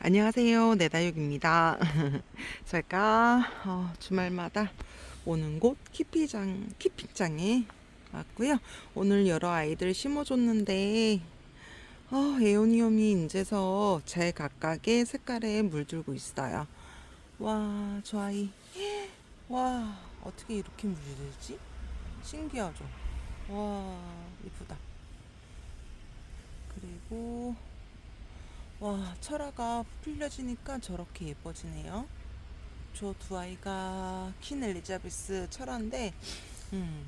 안녕하세요. 내다육입니다. 제가 어, 주말마다 오는 곳 키피장, 키피장에 왔고요. 오늘 여러 아이들 심어줬는데 어, 에오니움이 이제서 제 각각의 색깔에 물들고 있어요. 와, 저 아이. 와, 어떻게 이렇게 물들지? 신기하죠? 와, 이쁘다. 그리고 와, 철화가 풀려지니까 저렇게 예뻐지네요. 저 두 아이가 킨 엘리자베스 철화인데, 음,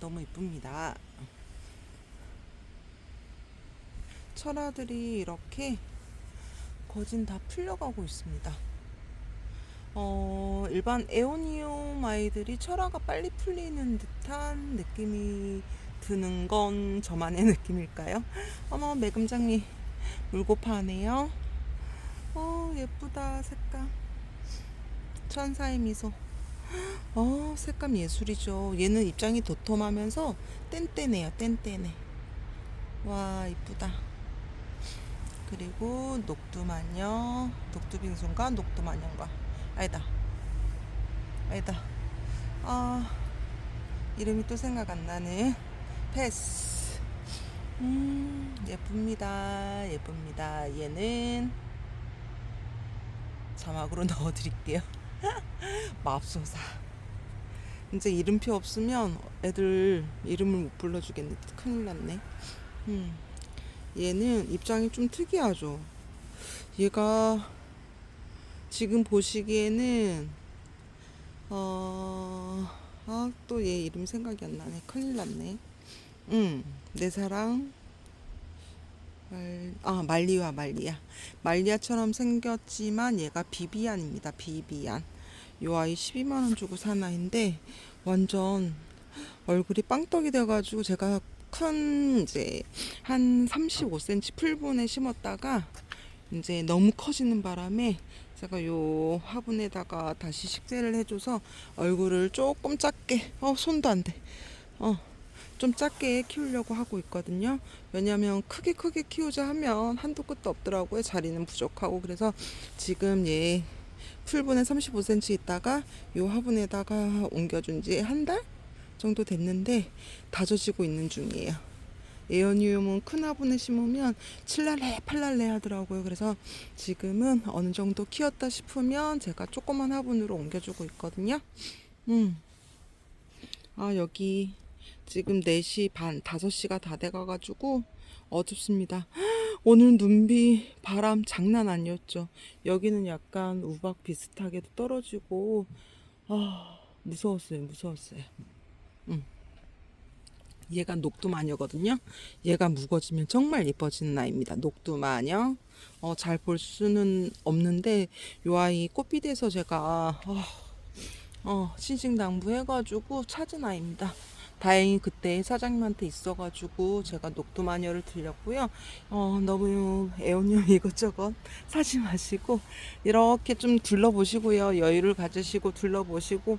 너무 이쁩니다. 철화들이 이렇게 거진 다 풀려가고 있습니다. 어, 일반 에오니움 아이들이 철화가 빨리 풀리는 듯한 느낌이 드는 건 저만의 느낌일까요? 어머, 매금장미 물고 파네요. 어, 예쁘다, 색감. 천사의 미소. 어, 색감 예술이죠. 얘는 입장이 도톰하면서 뗀뗀해요, 뗀뗀해. 와, 이쁘다. 그리고 녹두마녀, 녹두빙순과 녹두마녀과. 아니다. 아니다. 아, 이름이 또 생각 안 나네. 패스. 음, 예쁩니다. 예쁩니다. 얘는 자막으로 넣어드릴게요. 맙소사. 이제 이름표 없으면 애들 이름을 못 불러주겠네. 큰일 났네. 음, 얘는 입장이 좀 특이하죠. 얘가 지금 보시기에는 어, 아, 또 얘 이름 생각이 안 나네. 큰일 났네. 음, 내 사랑 말, 아, 말리와 말리야. 말리아처럼 생겼지만 얘가 비비안입니다. 비비안. 요 아이 12만원 주고 산 아이인데 완전 얼굴이 빵떡이 돼가지고 제가 큰 이제 한 35cm 풀분에 심었다가 이제 너무 커지는 바람에 제가 요 화분에다가 다시 식재를 해줘서 얼굴을 조금 작게 어 손도 안 돼. 어. 좀 작게 키우려고 하고 있거든요. 왜냐면 크게 크게 키우자 하면 한도 끝도 없더라고요. 자리는 부족하고 그래서 지금 얘 풀분에 35cm 있다가 요 화분에다가 옮겨준 지 한 달 정도 됐는데 다져지고 있는 중이에요. 에어니움은 큰 화분에 심으면 칠랄레 팔랄레 하더라고요. 그래서 지금은 어느 정도 키웠다 싶으면 제가 조그만 화분으로 옮겨주고 있거든요. 음. 아, 여기 지금 4시 반, 5시가 다 돼가가지고 어둡습니다. 오늘 눈비, 바람 장난 아니었죠. 여기는 약간 우박 비슷하게도 떨어지고, 아, 무서웠어요, 무서웠어요. 음. 얘가 녹두마녀거든요. 얘가 묵어지면 정말 예뻐지는 아이입니다. 녹두마녀. 어, 잘 볼 수는 없는데, 요 아이 꽃빛에서 제가, 어, 어, 신싱당부 해가지고 찾은 아이입니다. 다행히 그때 사장님한테 있어가지고 제가 녹두마녀를 드렸고요. 어, 너무 애원용 이것저것 사지 마시고 이렇게 좀 둘러보시고요. 여유를 가지시고 둘러보시고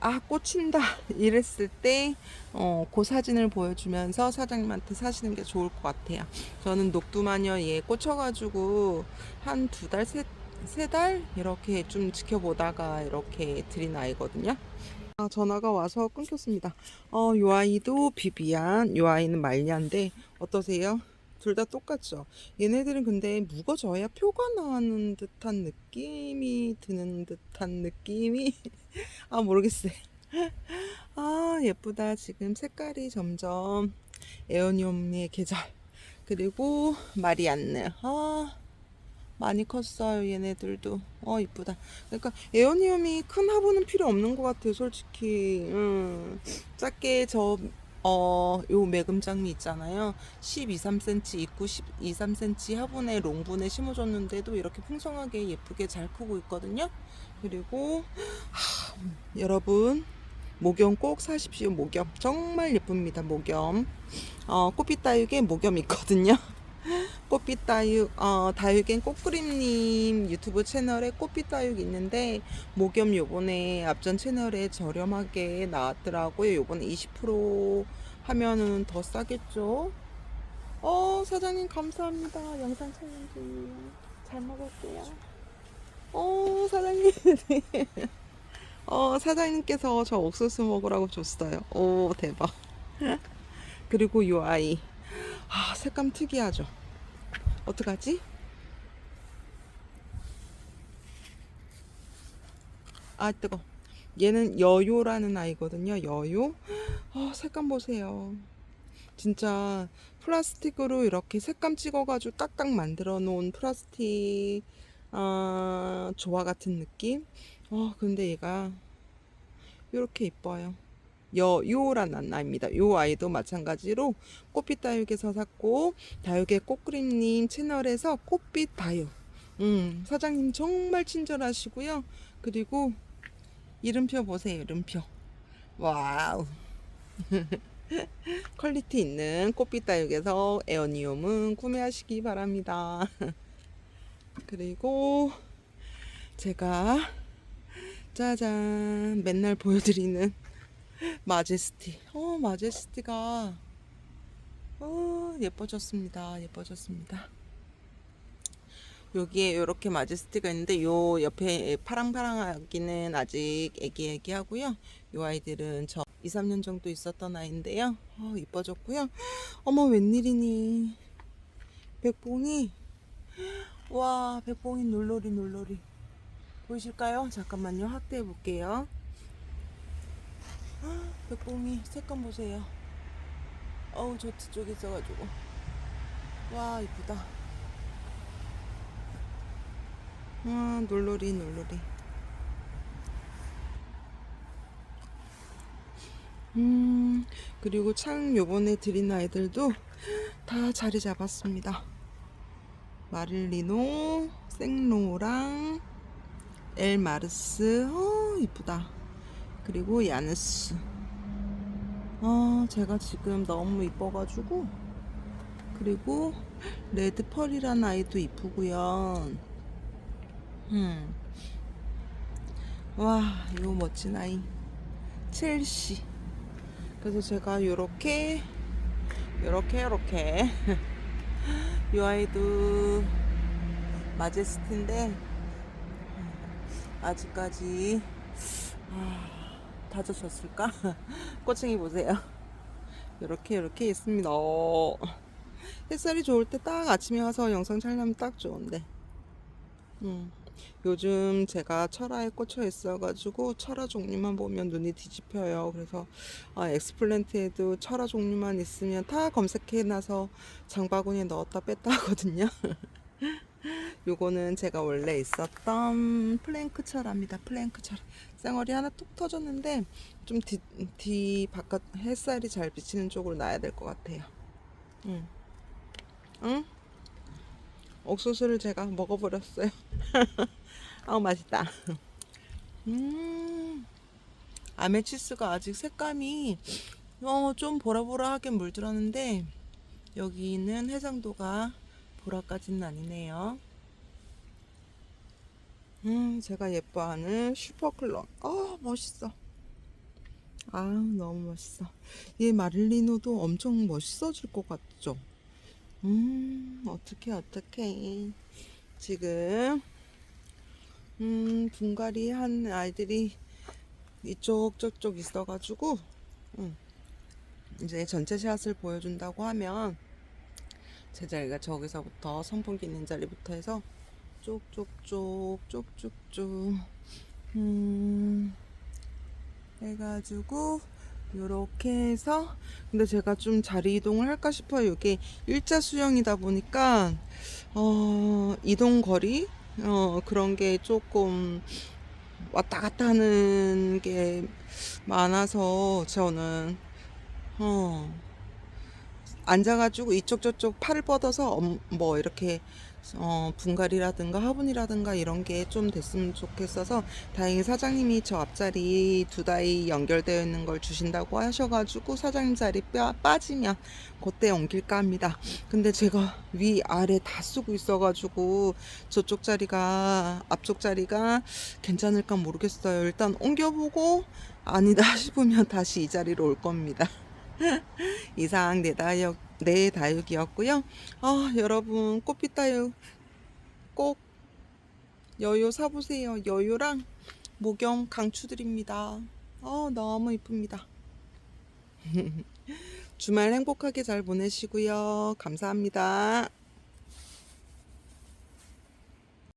아 꽂힌다 이랬을 때 어, 그 사진을 보여주면서 사장님한테 사시는 게 좋을 것 같아요. 저는 녹두마녀 얘 꽂혀가지고 한 두 달, 세, 세 달 이렇게 좀 지켜보다가 이렇게 드린 아이거든요. 아, 전화가 와서 끊겼습니다. 어, 요 아이도 비비안, 요 아이는 말리안데 어떠세요? 둘 다 똑같죠? 얘네들은 근데 묵어져야 표가 나는 듯한 느낌이 드는 듯한 느낌이 아 모르겠어요. 아 예쁘다. 지금 색깔이 점점 에어니움의 계절 그리고 마리안느 아 많이 컸어요 얘네들도 어 이쁘다 그러니까 에어니움이 큰 화분은 필요 없는 것 같아요 솔직히 음, 작게 저 어, 요 매금장미 있잖아요. 12, 3cm 있고 12, 3cm 화분에 롱분에 심어줬는데도 이렇게 풍성하게 예쁘게 잘 크고 있거든요. 그리고 하, 여러분 목염 꼭 사십시오. 목염 정말 예쁩니다. 목염 어, 꽃빛 다육에 목염 있거든요. 꽃빛 다육, 어, 다육엔 꽃그림님 유튜브 채널에 꽃빛 다육 있는데, 목염 요번에 앞전 채널에 저렴하게 나왔더라고요. 요번에 20% 하면은 더 싸겠죠? 어, 사장님 감사합니다. 영상 촬영 중이에요. 잘잘 먹을게요. 어, 사장님. 어, 사장님께서 저 옥수수 먹으라고 줬어요. 오, 대박. 그리고 이 아이. 아, 색감 특이하죠? 어떡하지? 아, 뜨거. 얘는 여요라는 아이거든요. 여요. 아, 색감 보세요. 진짜 플라스틱으로 이렇게 색감 찍어가지고 딱딱 만들어 놓은 플라스틱 아, 조화 같은 느낌. 어, 근데 얘가 이렇게 이뻐요. 여요라는 아이입니다. 요 아이도 마찬가지로 꽃빛 다육에서 샀고 다육의 꽃그림님 채널에서 꽃빛 다육. 음, 사장님 정말 친절하시고요. 그리고 이름표 보세요. 이름표. 와우. 퀄리티 있는 꽃빛 다육에서 에어니움은 구매하시기 바랍니다. 그리고 제가 짜잔 맨날 보여드리는 마제스티. 어 마제스티가 어 예뻐졌습니다. 예뻐졌습니다. 여기에 이렇게 마제스티가 있는데 요 옆에 파랑파랑하기는 아직 애기애기하고요. 요 아이들은 저 2, 3년 정도 있었던 아이인데요. 어, 이뻐졌고요. 어머 웬일이니 백봉이 와 백봉이 놀놀이 놀놀이 보이실까요? 잠깐만요 확대해 볼게요. 백봉이 색감 보세요. 어우 저 뒤쪽에 있어가지고 와 이쁘다. 와 놀놀이 놀놀이. 음 그리고 창 요번에 드린 아이들도 다 자리 잡았습니다. 마릴리노, 생로랑 엘마르스, 어 이쁘다. 그리고 야누스. 아 제가 지금 너무 이뻐가지고 그리고 레드펄이라는 아이도 이쁘고요. 음. 와, 이거 멋진 아이. 첼시. 그래서 제가 요렇게, 요렇게, 요렇게. 이 아이도 마제스티인데, 아직까지, 아, 다져졌을까? 꼬챙이 보세요. 요렇게, 요렇게 있습니다. 어. 햇살이 좋을 때 딱 아침에 와서 영상 촬영하면 딱 좋은데. 음. 요즘 제가 철화에 꽂혀 있어가지고 철화 종류만 보면 눈이 뒤집혀요. 그래서 아, 엑스플랜트에도 철화 종류만 있으면 다 검색해놔서 장바구니에 넣었다 뺐다 하거든요. 요거는 제가 원래 있었던 플랭크 철화입니다. 플랭크 철화. 쌩얼이 하나 툭 터졌는데 좀 뒤, 뒤 바깥 햇살이 잘 비치는 쪽으로 놔야 될 것 같아요. 응. 응? 옥수수를 제가 먹어버렸어요. 아우 맛있다. 음, 아메치스가 아직 색감이 어, 좀 보라보라하게 물들었는데 여기는 해상도가 보라까지는 아니네요. 음, 제가 예뻐하는 슈퍼클론. 아, 멋있어. 아, 너무 멋있어. 얘 마릴리노도 엄청 멋있어질 것 같죠? 음, 어떻게, 어떻게. 지금, 음, 분갈이 한 아이들이 이쪽, 저쪽 있어가지고, 음, 이제 전체 샷을 보여준다고 하면, 제자리가 저기서부터 선풍기 있는 자리부터 해서, 쪽쪽쪽, 쪽쪽쪽, 음, 해가지고, 요렇게 해서 근데 제가 좀 자리 이동을 할까 싶어요. 이게 일자 수영이다 보니까 어 이동 거리 어 그런 게 조금 왔다 갔다 하는 게 많아서 저는 어 앉아가지고 이쪽 저쪽 팔을 뻗어서 엄- 뭐 이렇게 어, 분갈이라든가 화분이라든가 이런 게 좀 됐으면 좋겠어서 다행히 사장님이 저 앞자리 두 다이 연결되어 있는 걸 주신다고 하셔가지고 사장님 자리 빠, 빠지면 그때 옮길까 합니다. 근데 제가 위 아래 다 쓰고 있어가지고 저쪽 자리가 앞쪽 자리가 괜찮을까 모르겠어요. 일단 옮겨보고 아니다 싶으면 다시 이 자리로 올 겁니다. 이상 내 다육 내 다육이었고요. 아 여러분 꽃빛 다육 꼭 여요 사보세요. 여요랑 목영 강추드립니다. 어, 너무 이쁩니다. 주말 행복하게 잘 보내시고요. 감사합니다.